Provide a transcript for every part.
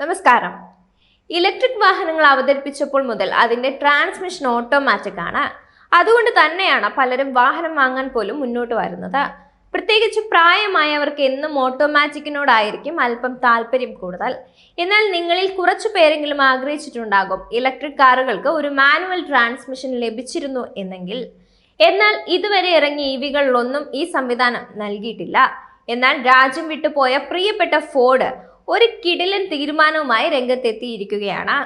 നമസ്കാരം. ഇലക്ട്രിക് വാഹനങ്ങൾ അവതരിപ്പിച്ചപ്പോൾ മുതൽ അതിന്റെ ട്രാൻസ്മിഷൻ ഓട്ടോമാറ്റിക് ആണ് അതുകൊണ്ട് തന്നെയാണ് പലരും വാഹനം വാങ്ങാൻ പോലും മുന്നോട്ട് വരുന്നത്. പ്രത്യേകിച്ച് പ്രായമായവർക്ക് എന്നും ഓട്ടോമാറ്റിക്കിനോടായിരിക്കും അല്പം താല്പര്യം കൂടുതൽ. എന്നാൽ നിങ്ങളിൽ കുറച്ചു പേരെങ്കിലും ആഗ്രഹിച്ചിട്ടുണ്ടാകും ഇലക്ട്രിക് കാറുകൾക്ക് ഒരു മാനുവൽ ട്രാൻസ്മിഷൻ ലഭിച്ചിരുന്നു എന്നെങ്കിൽ. എന്നാൽ ഇതുവരെ ഇറങ്ങിയ ഇവികളിലൊന്നും ഈ സംവിധാനം നൽകിയിട്ടില്ല. എന്നാൽ രാജ്യം വിട്ടുപോയ പ്രിയപ്പെട്ട ഫോർഡ് ഒരു കിടിലൻ തീരുമാനവുമായി രംഗത്തെത്തിയിരിക്കുകയാണ്.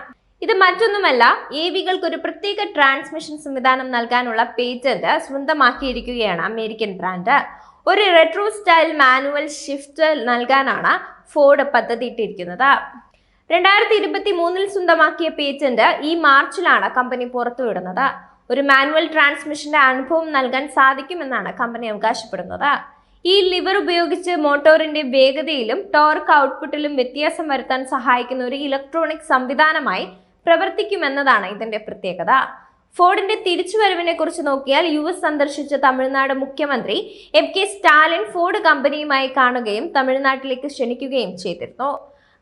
ഇത് മറ്റൊന്നുമല്ല എ വികൾക്ക് ഒരു പ്രത്യേക ട്രാൻസ്മിഷൻ സംവിധാനം നൽകാനുള്ള പേറ്റന്റ് സ്വന്തമാക്കിയിരിക്കുകയാണ് അമേരിക്കൻ ബ്രാൻഡ്. ഒരു റെട്രോ സ്റ്റൈൽ മാനുവൽ ഷിഫ്റ്റ് നൽകാനാണ് ഫോർഡ് പദ്ധതി ഇട്ടിരിക്കുന്നത് രണ്ടായിരത്തി ഇരുപത്തി മൂന്നിൽ സ്വന്തമാക്കിയ പേറ്റന്റ് ഈ മാർച്ചിലാണ് കമ്പനി പുറത്തുവിടുന്നത്. ഒരു മാനുവൽ ട്രാൻസ്മിഷന്റെ അനുഭവം നൽകാൻ സാധിക്കുമെന്നാണ് കമ്പനി അവകാശപ്പെടുന്നത്. ഈ ലിവർ ഉപയോഗിച്ച് മോട്ടോറിന്റെ വേഗതയിലും ടോർക്ക് ഔട്ട്പുട്ടിലും വ്യത്യാസം വരുത്താൻ സഹായിക്കുന്ന ഒരു ഇലക്ട്രോണിക് സംവിധാനമായി പ്രവർത്തിക്കുമെന്നതാണ് ഇതിന്റെ പ്രത്യേകത. ഫോർഡിന്റെ തിരിച്ചുവരവിനെ കുറിച്ച് നോക്കിയാൽ യു എസ് സന്ദർശിച്ച തമിഴ്നാട് മുഖ്യമന്ത്രി എം കെ സ്റ്റാലിൻ ഫോർഡ് കമ്പനിയുമായി കാണുകയും തമിഴ്നാട്ടിലേക്ക് ക്ഷണിക്കുകയും ചെയ്തിരുന്നു.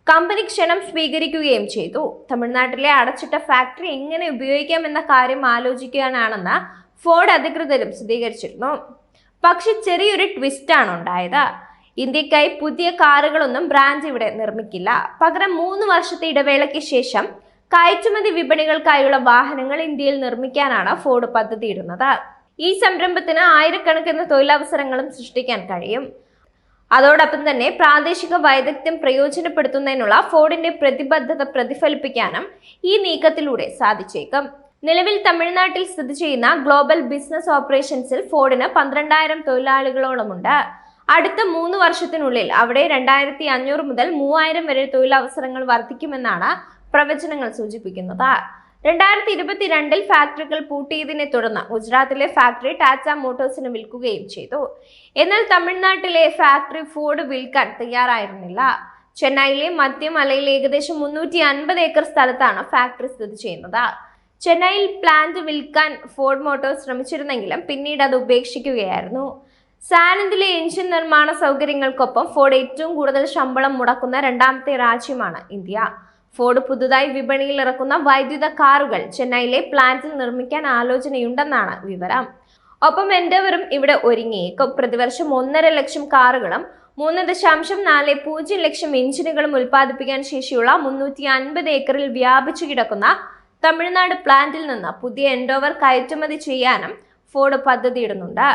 കമ്പനി ക്ഷണം സ്വീകരിക്കുകയും ചെയ്തു. തമിഴ്നാട്ടിലെ അടച്ചിട്ട ഫാക്ടറി എങ്ങനെ ഉപയോഗിക്കാമെന്ന കാര്യം ആലോചിക്കാനാണെന്ന് ഫോർഡ് അധികൃതരും സ്ഥിരീകരിച്ചിരുന്നു. പക്ഷെ ചെറിയൊരു ട്വിസ്റ്റാണ് ഉണ്ടായത്. ഇന്ത്യക്കായി പുതിയ കാറുകളൊന്നും ബ്രാൻഡ് ഇവിടെ നിർമ്മിക്കില്ല. പകരം മൂന്ന് വർഷത്തെ ഇടവേളയ്ക്ക് ശേഷം കയറ്റുമതി വിപണികൾക്കായുള്ള വാഹനങ്ങൾ ഇന്ത്യയിൽ നിർമ്മിക്കാനാണ് ഫോർഡ് പദ്ധതിയിടുന്നത് ഈ സംരംഭത്തിന് ആയിരക്കണക്കിന് തൊഴിലവസരങ്ങളും സൃഷ്ടിക്കാൻ കഴിയും. അതോടൊപ്പം തന്നെ പ്രാദേശിക വൈദഗ്ധ്യം പ്രയോജനപ്പെടുത്തുന്നതിനുള്ള ഫോർഡിന്റെ പ്രതിബദ്ധത പ്രതിഫലിപ്പിക്കാനും ഈ നീക്കത്തിലൂടെ സാധിച്ചേക്കും. നിലവിൽ തമിഴ്നാട്ടിൽ സ്ഥിതി ചെയ്യുന്ന ഗ്ലോബൽ ബിസിനസ് ഓപ്പറേഷൻസിൽ ഫോർഡിന് പന്ത്രണ്ടായിരം തൊഴിലാളികളോളമുണ്ട്. അടുത്ത മൂന്ന് വർഷത്തിനുള്ളിൽ അവിടെ രണ്ടായിരത്തി അഞ്ഞൂറ് മുതൽ മൂവായിരം വരെ തൊഴിലവസരങ്ങൾ വർദ്ധിക്കുമെന്നാണ് പ്രവചനങ്ങൾ സൂചിപ്പിക്കുന്നത്. രണ്ടായിരത്തി ഇരുപത്തിരണ്ടിൽ ഫാക്ടറികൾ പൂട്ടിയതിനെ തുടർന്ന് ഗുജറാത്തിലെ ഫാക്ടറി ടാറ്റ മോട്ടോഴ്സിന് വിൽക്കുകയും ചെയ്തു. എന്നാൽ തമിഴ്നാട്ടിലെ ഫാക്ടറി ഫോർഡ് വിൽക്കാൻ തയ്യാറായിരുന്നില്ല. ചെന്നൈയിലെ മധ്യമലയിൽ ഏകദേശം മുന്നൂറ്റി അൻപത് ഏക്കർ സ്ഥലത്താണ് ഫാക്ടറി സ്ഥിതി ചെയ്യുന്നത്. ചെന്നൈയിൽ പ്ലാന്റ് വിൽക്കാൻ ഫോർഡ് മോട്ടോഴ്സ് ശ്രമിച്ചിരുന്നെങ്കിലും പിന്നീട് അത് ഉപേക്ഷിക്കുകയായിരുന്നു. സാനന്ദിലെ എഞ്ചിൻ നിർമ്മാണ സൗകര്യങ്ങൾക്കൊപ്പം ഫോർഡ് ഏറ്റവും കൂടുതൽ ശമ്പളം മുടക്കുന്ന രണ്ടാമത്തെ രാജ്യമാണ് ഇന്ത്യ. ഫോർഡ് പുതുതായി വിപണിയിൽ ഇറക്കുന്ന വൈദ്യുത കാറുകൾ ചെന്നൈയിലെ പ്ലാന്റിൽ നിർമ്മിക്കാൻ ആലോചനയുണ്ടെന്നാണ് വിവരം. ഒപ്പം എൻഡവറും ഇവിടെ ഒരുങ്ങിയേക്കും. പ്രതിവർഷം ഒന്നര ലക്ഷം കാറുകളും മൂന്ന് ദശാംശം നാല് പൂജ്യം ലക്ഷം എഞ്ചിനുകളും ഉൽപ്പാദിപ്പിക്കാൻ ശേഷിയുള്ള മുന്നൂറ്റി അൻപത് ഏക്കറിൽ വ്യാപിച്ചു കിടക്കുന്ന തമിഴ്നാട് പ്ലാന്റിൽ നിന്ന് പുതിയ എൻഡോവർ കയറ്റുമതി ചെയ്യാനും ഫോർഡ് പദ്ധതിയിടുന്നുണ്ട്.